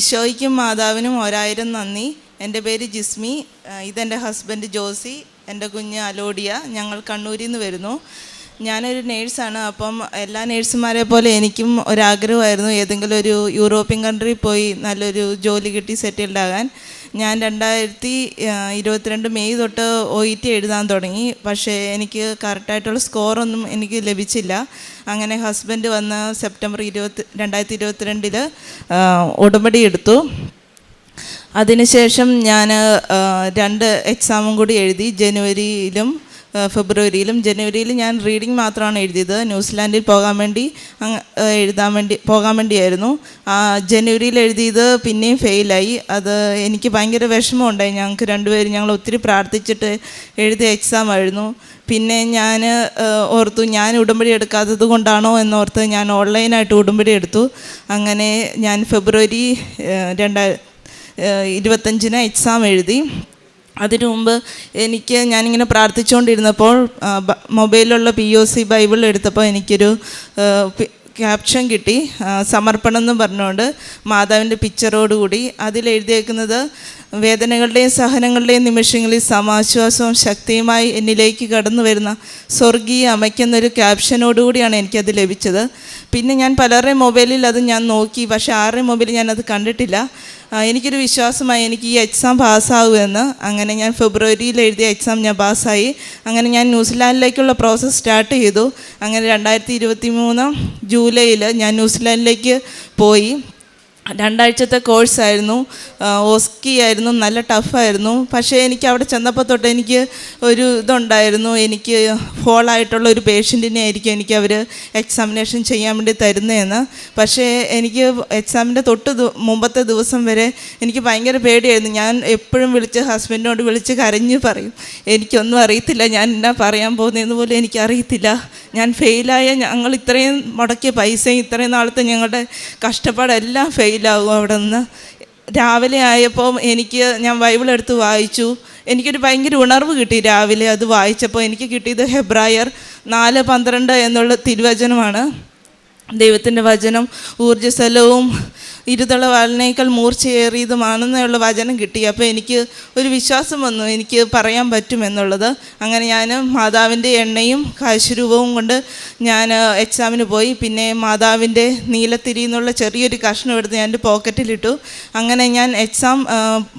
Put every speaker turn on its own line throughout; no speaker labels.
ഈശോയ്ക്കും മാതാവിനും ഒരായിരം നന്ദി. എന്റെ പേര് ജിസ്മി. ഇതെന്റെ ഹസ്ബൻഡ് ജോസി. എന്റെ കുഞ്ഞ് അലോഡിയ. ഞങ്ങൾ കണ്ണൂരിൽ നിന്ന് വരുന്നു. ഞാനൊരു നേഴ്സാണ് അപ്പം എല്ലാ നേഴ്സുമാരെ പോലെ എനിക്കും ഒരാഗ്രഹമായിരുന്നു ഏതെങ്കിലും ഒരു യൂറോപ്യൻ കൺട്രി പോയി നല്ലൊരു ജോലി കിട്ടി സെറ്റിൽഡ് ആകാൻ. ഞാൻ രണ്ടായിരത്തി ഇരുപത്തിരണ്ട് മെയ് തൊട്ട് ഒ ഇ ടി എഴുതാൻ തുടങ്ങി. പക്ഷേ എനിക്ക് കറക്റ്റായിട്ടുള്ള സ്കോറൊന്നും എനിക്ക് ലഭിച്ചില്ല. അങ്ങനെ ഹസ്ബൻഡ് വന്ന് സെപ്റ്റംബർ ഇരുപത്തി രണ്ടായിരത്തി ഇരുപത്തിരണ്ടിൽ ഉടമ്പടി എടുത്തു. അതിനുശേഷം ഞാൻ രണ്ട് എക്സാമും കൂടി എഴുതി ജനുവരിയിലും ഫെബ്രുവരിയിലും ജനുവരിയിലും ഞാൻ റീഡിങ് മാത്രമാണ് എഴുതിയത്. ന്യൂസിലാൻഡിൽ പോകാൻ വേണ്ടി എഴുതാൻ വേണ്ടി പോകാൻ വേണ്ടിയായിരുന്നു. ജനുവരിയിൽ എഴുതിയത് പിന്നെയും ഫെയിലായി. അത് എനിക്ക് ഭയങ്കര വിഷമമുണ്ടായി. ഞങ്ങൾക്ക് രണ്ടുപേരും ഞങ്ങൾ ഒത്തിരി പ്രാർത്ഥിച്ചിട്ട് എഴുതിയ എക്സാം ആയിരുന്നു. പിന്നെ ഞാൻ ഓർത്തു ഞാൻ ഉടമ്പടി എടുക്കാത്തത് കൊണ്ടാണോ എന്നോർത്ത് ഞാൻ ഓൺലൈനായിട്ട് ഉടമ്പടി എടുത്തു. അങ്ങനെ ഞാൻ ഫെബ്രുവരി രണ്ടായി ഇരുപത്തഞ്ചിന് എക്സാം എഴുതി. അതിനു മുമ്പ് എനിക്ക് ഞാനിങ്ങനെ പ്രാർത്ഥിച്ചുകൊണ്ടിരുന്നപ്പോൾ മൊബൈലിലുള്ള പി ഒ സി ബൈബിൾ എടുത്തപ്പോൾ എനിക്കൊരു ക്യാപ്ഷൻ കിട്ടി. സമർപ്പണം എന്ന് പറഞ്ഞുകൊണ്ട് മാതാവിന്റെ പിക്ചറോടുകൂടി അതിലെഴുതിയേക്കുന്നത് വേദനകളുടെയും സഹനങ്ങളുടെയും നിമിഷങ്ങളിൽ സമാശ്വാസവും ശക്തിയുമായി എന്നിലേക്ക് കടന്നു വരുന്ന സ്വർഗീയ അമ്മയ്ക്കെന്നൊരു ക്യാപ്ഷനോടുകൂടിയാണ് എനിക്കത് ലഭിച്ചത്. പിന്നെ ഞാൻ പലരുടെയും മൊബൈലിൽ അത് ഞാൻ നോക്കി. പക്ഷേ ആരുടെയും മൊബൈലിൽ ഞാനത് കണ്ടിട്ടില്ല. എനിക്കൊരു വിശ്വാസമായി എനിക്ക് ഈ എക്സാം പാസ്സാവുമെന്ന് അങ്ങനെ ഞാൻ ഫെബ്രുവരിയിൽ എഴുതിയ എക്സാം ഞാൻ പാസ്സായി. അങ്ങനെ ഞാൻ ന്യൂസിലാൻഡിലേക്കുള്ള പ്രോസസ്സ് സ്റ്റാർട്ട് ചെയ്തു. അങ്ങനെ രണ്ടായിരത്തി ജൂലൈയിൽ ഞാൻ ന്യൂസിലാൻഡിലേക്ക് പോയി. രണ്ടാഴ്ചത്തെ കോഴ്സായിരുന്നു. ഓസ്കി ആയിരുന്നു നല്ല ടഫായിരുന്നു പക്ഷേ എനിക്ക് അവിടെ ചെന്നപ്പോൾ തൊട്ട് എനിക്ക് ഒരു ഇതുണ്ടായിരുന്നു. എനിക്ക് ഫോളായിട്ടുള്ള ഒരു പേഷ്യന്റിനെ ആയിരിക്കും എനിക്ക് അവർ എക്സാമിനേഷൻ ചെയ്യാൻ വേണ്ടി തരുന്നതെന്ന് പക്ഷേ എനിക്ക് എക്സാമിന്റെ തൊട്ട് മുമ്പത്തെ ദിവസം വരെ എനിക്ക് ഭയങ്കര പേടിയായിരുന്നു. ഞാൻ എപ്പോഴും വിളിച്ച് ഹസ്ബൻഡിനോട് വിളിച്ച് കരഞ്ഞ് പറയും എനിക്കൊന്നും അറിയത്തില്ല ഞാൻ എന്നാ പറയാൻ പോകുന്നതെന്ന് പോലും എനിക്കറിയത്തില്ല. ഞാൻ ഫെയിലായ ഞങ്ങൾ ഇത്രയും മുടക്കിയ പൈസയും ഇത്രയും നാളത്തെ ഞങ്ങളുടെ കഷ്ടപ്പാടെല്ലാം ഫെയിലാകും അവിടെ നിന്ന് രാവിലെ ആയപ്പോൾ എനിക്ക് ഞാൻ ബൈബിൾ എടുത്ത് വായിച്ചു. എനിക്കൊരു ഭയങ്കര ഉണർവ് കിട്ടി രാവിലെ അത് വായിച്ചപ്പോൾ. എനിക്ക് കിട്ടിയത് ഹെബ്രായർ നാല് പന്ത്രണ്ട് എന്നുള്ള തിരുവചനമാണ്. ദൈവത്തിന്റെ വചനം ഊർജസ്വലവും ഇരുതള വാലിനേക്കാൾ മൂർച്ചയേറിയതുമാണെന്നുള്ള വചനം കിട്ടി. അപ്പോൾ എനിക്ക് ഒരു വിശ്വാസം വന്നു എനിക്ക് പറയാൻ പറ്റുമെന്നുള്ളത് അങ്ങനെ ഞാൻ മാതാവിന്റെ എണ്ണയും കാശുരൂപവും കൊണ്ട് ഞാൻ എക്സാമിന് പോയി. പിന്നെ മാതാവിന്റെ നീലത്തിരി എന്നുള്ള ചെറിയൊരു കഷ്ണം എടുത്ത് ഞാൻ എന്റെ പോക്കറ്റിലിട്ടു. അങ്ങനെ ഞാൻ എക്സാം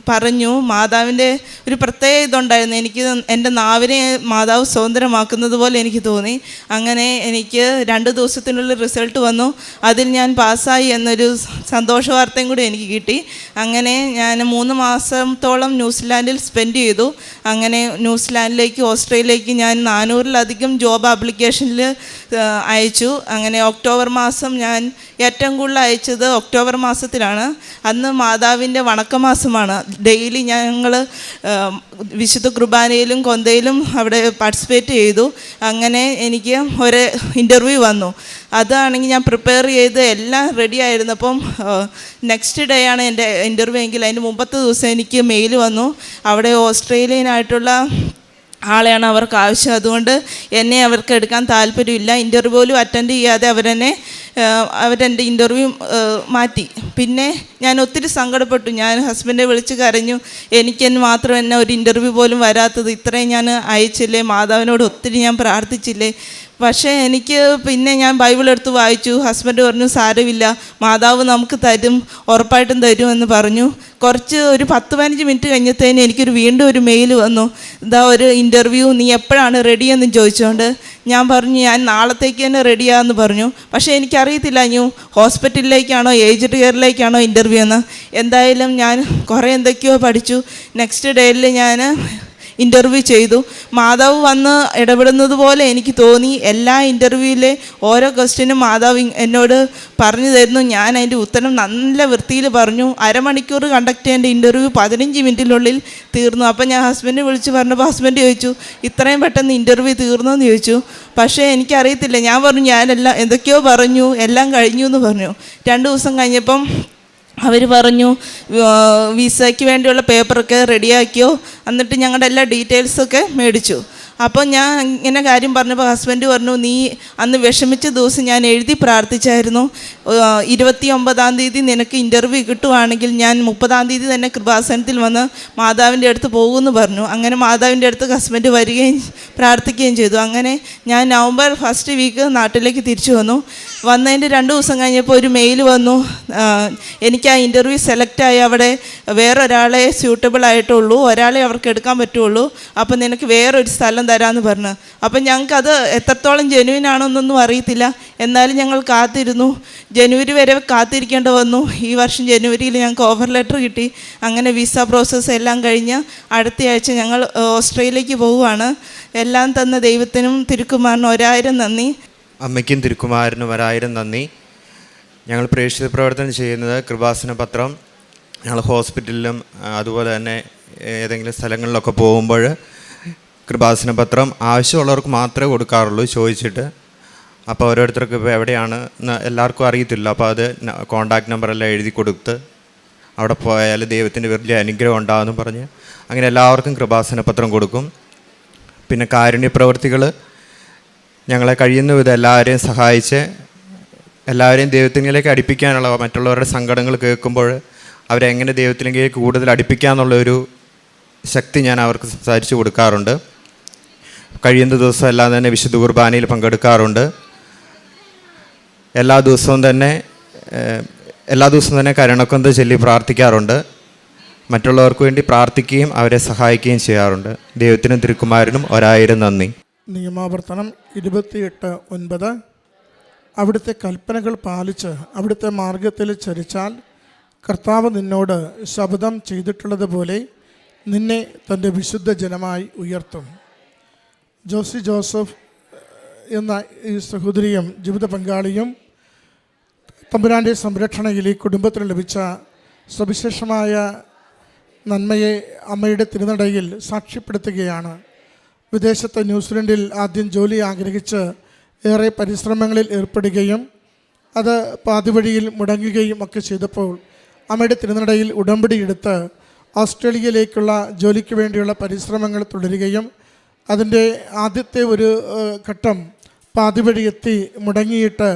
പറഞ്ഞു. മാതാവിന്റെ ഒരു പ്രത്യേക ഇതുണ്ടായിരുന്നു. എനിക്ക് എന്റെ നാവിനെ മാതാവ് സ്വതന്ത്രമാക്കുന്നത് പോലെ എനിക്ക് തോന്നി. അങ്ങനെ എനിക്ക് രണ്ട് ദിവസത്തിനുള്ളിൽ റിസൾട്ട് വന്നു. അതിൽ ഞാൻ പാസ്സായി എന്നൊരു സന്തോഷ വാർത്തയും കൂടി എനിക്ക് കിട്ടി. അങ്ങനെ ഞാൻ മൂന്ന് മാസത്തോളം ന്യൂസിലാൻഡിൽ സ്പെൻഡ് ചെയ്തു. അങ്ങനെ ന്യൂസിലാൻഡിലേക്ക് ഓസ്ട്രേലിയയിലേക്ക് ഞാൻ നാനൂറിലധികം ജോബ് ആപ്ലിക്കേഷനിൽ അയച്ചു. അങ്ങനെ ഒക്ടോബർ മാസം ഞാൻ ഏറ്റവും കൂടുതൽ അയച്ചത് ഒക്ടോബർ മാസത്തിലാണ്. അന്ന് മാതാവിന്റെ വണക്കമാസമാണ്. ഡെയിലി ഞങ്ങൾ വിശുദ്ധ കുർബാനയിലും കൊന്തയിലും അവിടെ പാർട്ടിസിപ്പേറ്റ് ചെയ്തു. അങ്ങനെ എനിക്ക് ഒരു ഇന്റർവ്യൂ വന്നു. അതാണെങ്കിൽ ഞാൻ പ്രിപ്പയർ ചെയ്ത് എല്ലാം റെഡി ആയിരുന്നപ്പം നെക്സ്റ്റ് ഡേ ആണ് എന്റെ ഇന്റർവ്യൂ എങ്കിൽ അതിന്റെ മുമ്പത്തെ ദിവസം എനിക്ക് മെയിൽ വന്നു. അവിടെ ഓസ്ട്രേലിയനായിട്ടുള്ള ആളെയാണ് അവർക്ക് ആവശ്യം. അതുകൊണ്ട് എന്നെ അവർക്ക് എടുക്കാൻ താല്പര്യമില്ല. ഇന്റർവ്യൂ പോലും അറ്റൻഡ് ചെയ്യാതെ അവരെന്നെ അവരെന്റെ ഇന്റർവ്യൂ മാറ്റി. പിന്നെ ഞാൻ ഒത്തിരി സങ്കടപ്പെട്ടു. ഞാൻ ഹസ്ബൻഡെ വിളിച്ച് കരഞ്ഞു. എനിക്കെന്ന് മാത്രം എന്നെ ഒരു ഇന്റർവ്യൂ പോലും വരാത്തത് ഇത്രയും ഞാൻ അയച്ചില്ലേ? മാതാവിനോട് ഒത്തിരി ഞാൻ പ്രാർത്ഥിച്ചില്ലേ? പക്ഷേ എനിക്ക് പിന്നെ ഞാൻ ബൈബിൾ എടുത്ത് വായിച്ചു. ഹസ്ബൻഡ് പറഞ്ഞു സാരമില്ല. മാതാവ് നമുക്ക് തരും ഉറപ്പായിട്ടും തരും എന്ന് പറഞ്ഞു. കുറച്ച് ഒരു പത്ത് പതിനഞ്ച് മിനിറ്റ് കഴിഞ്ഞത്തേന് എനിക്കൊരു വീണ്ടും ഒരു മെയിൽ വന്നു. ഇതാ ഒരു ഇന്റർവ്യൂ നീ എപ്പോഴാണ് റെഡിയെന്ന് ചോദിച്ചുകൊണ്ട് ഞാൻ പറഞ്ഞു ഞാൻ നാളത്തേക്ക് തന്നെ റെഡിയാന്ന് പറഞ്ഞു. പക്ഷേ എനിക്കറിയത്തില്ല ഇനി ഹോസ്പിറ്റലിലേക്കാണോ ഏജ്ഡ് കെയറിലേക്കാണോ ഇന്റർവ്യൂ എന്ന്? എന്തായാലും ഞാൻ കുറേ എന്തൊക്കെയോ പഠിച്ചു. നെക്സ്റ്റ് ഡേയിൽ ഞാൻ ഇന്റർവ്യൂ ചെയ്തു. മാതാവ് വന്ന് ഇടപെടുന്നത് പോലെ എനിക്ക് തോന്നി. എല്ലാ ഇന്റർവ്യൂവിലെ ഓരോ ക്വസ്റ്റ്യനും മാതാവ് എന്നോട് പറഞ്ഞു തരുന്നു. ഞാൻ അതിന്റെ ഉത്തരം നല്ല വൃത്തിയിൽ പറഞ്ഞു. അരമണിക്കൂർ കണ്ടക്ട് ചെയ്യേണ്ട ഇന്റർവ്യൂ പതിനഞ്ച് മിനിറ്റിനുള്ളിൽ തീർന്നു. അപ്പം ഞാൻ ഹസ്ബൻഡ് വിളിച്ച് പറഞ്ഞപ്പോൾ ഹസ്ബൻഡ് ചോദിച്ചു ഇത്രയും പെട്ടെന്ന് ഇന്റർവ്യൂ തീർന്നു? എന്ന് ചോദിച്ചു. പക്ഷേ എനിക്കറിയത്തില്ല. ഞാൻ പറഞ്ഞു ഞാനെല്ലാം എന്തൊക്കെയോ പറഞ്ഞു. എല്ലാം കഴിഞ്ഞു എന്ന് പറഞ്ഞു. രണ്ട് ദിവസം കഴിഞ്ഞപ്പം അവർ പറഞ്ഞു വിസയ്ക്ക് വേണ്ടിയുള്ള പേപ്പറൊക്കെ റെഡിയാക്കിയോ എന്നിട്ട് ഞങ്ങളുടെ എല്ലാ ഡീറ്റെയിൽസൊക്കെ മേടിച്ചു. അപ്പോൾ ഞാൻ ഇങ്ങനെ കാര്യം പറഞ്ഞപ്പോൾ ഹസ്ബൻഡ് പറഞ്ഞു നീ അന്ന് വിഷമിച്ച ദിവസം ഞാൻ എഴുതി പ്രാർത്ഥിച്ചായിരുന്നു. ഇരുപത്തി ഒമ്പതാം തീയതി നിനക്ക് ഇന്റർവ്യൂ കിട്ടുവാണെങ്കിൽ ഞാൻ മുപ്പതാം തീയതി തന്നെ കൃപാസനത്തിൽ വന്ന് മാതാവിന്റെ അടുത്ത് പോകുമെന്ന് പറഞ്ഞു. അങ്ങനെ മാതാവിന്റെ അടുത്ത് ഹസ്ബൻഡ് വരികയും പ്രാർത്ഥിക്കുകയും ചെയ്തു. അങ്ങനെ ഞാൻ നവംബർ ഫസ്റ്റ് വീക്ക് നാട്ടിലേക്ക് തിരിച്ചു വന്നു. വന്നതിന്റെ രണ്ട് ദിവസം കഴിഞ്ഞപ്പോൾ ഒരു മെയിൽ വന്നു. എനിക്ക് ആ ഇന്റർവ്യൂ സെലക്റ്റായി അവിടെ വേറൊരാളെ സ്യൂട്ടബിൾ ആയിട്ടുള്ളൂ ഒരാളെ അവർക്ക് എടുക്കാൻ പറ്റുള്ളൂ. അപ്പം നിനക്ക് വേറൊരു സ്ഥലം തരാമെന്ന് പറഞ്ഞു. അപ്പം ഞങ്ങൾക്കത് എത്രത്തോളം ജെനുവിൻ ആണെന്നൊന്നും അറിയത്തില്ല. എന്നാലും ഞങ്ങൾ കാത്തിരുന്നു. ജനുവരി വരെ കാത്തിരിക്കേണ്ടി വന്നു. ഈ വർഷം ജനുവരിയിൽ ഞങ്ങൾക്ക് ഓഫർ ലെറ്റർ കിട്ടി. അങ്ങനെ വിസ പ്രോസസ്സ് എല്ലാം കഴിഞ്ഞ് അടുത്തയാഴ്ച ഞങ്ങൾ ഓസ്ട്രേലിയക്ക് പോവുകയാണ്. എല്ലാം തന്ന ദൈവത്തിനും തിരുക്കുമാറിനും ഒരായിരം നന്ദി.
അമ്മയ്ക്കും തിരുക്കുമാരനും ഒരായിരം നന്ദി. ഞങ്ങൾ പ്രേക്ഷിത പ്രവർത്തനം ചെയ്യുന്നത് കൃപാസന പത്രം. ഞങ്ങൾ ഹോസ്പിറ്റലിലും അതുപോലെ തന്നെ ഏതെങ്കിലും സ്ഥലങ്ങളിലൊക്കെ പോകുമ്പോൾ കൃപാസന പത്രം ആവശ്യമുള്ളവർക്ക് മാത്രമേ കൊടുക്കാറുള്ളൂ ചോദിച്ചിട്ട്. അപ്പോൾ ഓരോരുത്തർക്ക് ഇപ്പോൾ എവിടെയാണ് എല്ലാവർക്കും അറിയത്തില്ല. അപ്പോൾ അത് കോണ്ടാക്ട് നമ്പറെല്ലാം എഴുതി കൊടുത്ത് അവിടെ പോയാൽ ദൈവത്തിന്റെ വലിയ അനുഗ്രഹം ഉണ്ടാകുമെന്ന് പറഞ്ഞ് അങ്ങനെ എല്ലാവർക്കും കൃപാസന പത്രം കൊടുക്കും. പിന്നെ കാരുണ്യ പ്രവർത്തികൾ ഞങ്ങളെ കഴിയുന്ന വിധം എല്ലാവരെയും സഹായിച്ച് എല്ലാവരെയും ദൈവത്തിലേക്ക് അടുപ്പിക്കാനുള്ള മറ്റുള്ളവരുടെ സങ്കടങ്ങൾ കേൾക്കുമ്പോൾ അവരെ എങ്ങനെ ദൈവത്തിലേക്ക് കൂടുതൽ അടുപ്പിക്കാന്നുള്ള ഒരു ശക്തി ഞാൻ അവർക്ക് സംസാരിച്ചു കൊടുക്കാറുണ്ട്. കഴിയുന്ന ദിവസം എല്ലാം തന്നെ വിശുദ്ധ കുർബാനയിൽ പങ്കെടുക്കാറുണ്ട്. എല്ലാ ദിവസവും തന്നെ എല്ലാ ദിവസവും തന്നെ കരുണക്കൊന്ത് ചൊല്ലി പ്രാർത്ഥിക്കാറുണ്ട്. മറ്റുള്ളവർക്ക് വേണ്ടി പ്രാർത്ഥിക്കുകയും അവരെ സഹായിക്കുകയും ചെയ്യാറുണ്ട്. ദൈവത്തിനും തിരുക്കുമാരനും ഒരായിരം നന്ദി.
നിയമാവർത്തനം ഇരുപത്തിയെട്ട് ഒൻപത്. അവിടുത്തെ കൽപ്പനകൾ പാലിച്ച് അവിടുത്തെ മാർഗത്തിൽ ചരിച്ചാൽ കർത്താവ് നിന്നോട് ശബ്ദം ചെയ്തിട്ടുള്ളതുപോലെ നിന്നെ തന്റെ വിശുദ്ധ ജനമായി ഉയർത്തും. ജോസി ജോസഫ് എന്ന ഈ സഹോദരിയും ജീവിത പങ്കാളിയും തമ്പുരാന്റെ സംരക്ഷണയിൽ ഈ കുടുംബത്തിന് ലഭിച്ച സവിശേഷമായ നന്മയെ അമ്മയുടെ തിരുനടയിൽ സാക്ഷ്യപ്പെടുത്തുകയാണ്. വിദേശത്ത് ന്യൂസിലൻഡിൽ ആദ്യം ജോലി ആഗ്രഹിച്ച് ഏറെ പരിശ്രമങ്ങളിൽ ഏർപ്പെടുകയും അത് പാതിവഴിയിൽ മുടങ്ങുകയും ഒക്കെ ചെയ്തപ്പോൾ അമ്മയുടെ തിരുനടയിൽ ഉടമ്പടിയെടുത്ത് ഓസ്ട്രേലിയയിലേക്കുള്ള ജോലിക്ക് വേണ്ടിയുള്ള പരിശ്രമങ്ങൾ തുടരുകയും അതിന്റെ ആദ്യത്തെ ഒരു ഘട്ടം പാതിവഴി എത്തി മുടങ്ങിയിട്ട്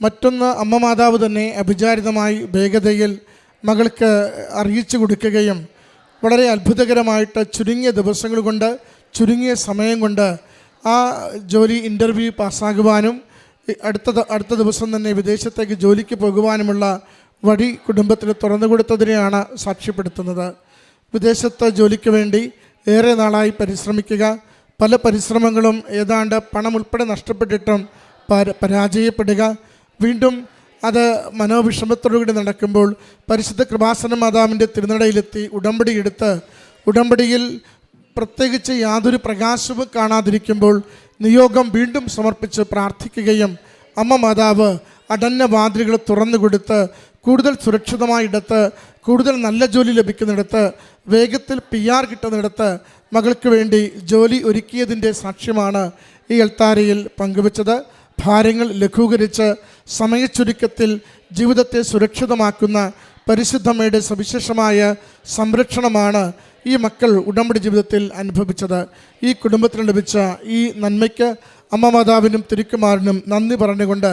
മറ്റൊന്ന് അമ്മ മാതാവ് തന്നെ അഭിചാരിതമായി വേഗതയിൽ മകൾക്ക് അറിയിച്ചു കൊടുക്കുകയും വളരെ അത്ഭുതകരമായിട്ട് ചുരുങ്ങിയ ദിവസങ്ങൾ കൊണ്ട് ചുരുങ്ങിയ സമയം കൊണ്ട് ആ ജോലി ഇന്റർവ്യൂ പാസ്സാകുവാനും അടുത്ത അടുത്ത ദിവസം തന്നെ വിദേശത്തേക്ക് ജോലിക്ക് പോകുവാനുമുള്ള വഴി കുടുംബത്തിന് തുറന്നു കൊടുത്തതിനെയാണ് സാക്ഷ്യപ്പെടുത്തുന്നത്. വിദേശത്ത് ജോലിക്ക് വേണ്ടി ഏറെ നാളായി പരിശ്രമിക്കുക. പല പരിശ്രമങ്ങളും ഏതാണ്ട് പണം ഉൾപ്പെടെ നഷ്ടപ്പെട്ടിട്ടും പരാജയപ്പെടുക. വീണ്ടും അത് മനോവിഷമത്തോടുകൂടി നടക്കുമ്പോൾ പരിശുദ്ധ കൃപാസന മാതാവിന്റെ തിരുനടയിലെത്തി ഉടമ്പടി എടുത്ത് ഉടമ്പടിയിൽ പ്രത്യേകിച്ച് യാതൊരു പ്രകാശവും കാണാതിരിക്കുമ്പോൾ നിയോഗം വീണ്ടും സമർപ്പിച്ച് പ്രാർത്ഥിക്കുകയും അമ്മ മാതാവ് അടഞ്ഞ വാതിലുകൾ തുറന്നു കൊടുത്ത് കൂടുതൽ സുരക്ഷിതമായ ഇടത്ത് കൂടുതൽ നല്ല ജോലി ലഭിക്കുന്നിടത്ത് വേഗത്തിൽ പി ആർ കിട്ടുന്നിടത്ത് മകൾക്ക് വേണ്ടി ജോലി ഒരുക്കിയതിന്റെ സാക്ഷ്യമാണ് ഈ എൽത്താരയിൽ പങ്കുവച്ചത്. ഭാരങ്ങൾ ലഘൂകരിച്ച് സമയച്ചുരുക്കത്തിൽ ജീവിതത്തെ സുരക്ഷിതമാക്കുന്ന പരിശുദ്ധമ്മയുടെ സവിശേഷമായ സംരക്ഷണമാണ് ഈ മക്കൾ ഉടമ്പടി ജീവിതത്തിൽ അനുഭവിച്ചത്. ഈ കുടുംബത്തിന് ലഭിച്ച ഈ നന്മയ്ക്ക് അമ്മ മാതാവിനും തിരുക്കുമാറിനും നന്ദി പറഞ്ഞുകൊണ്ട്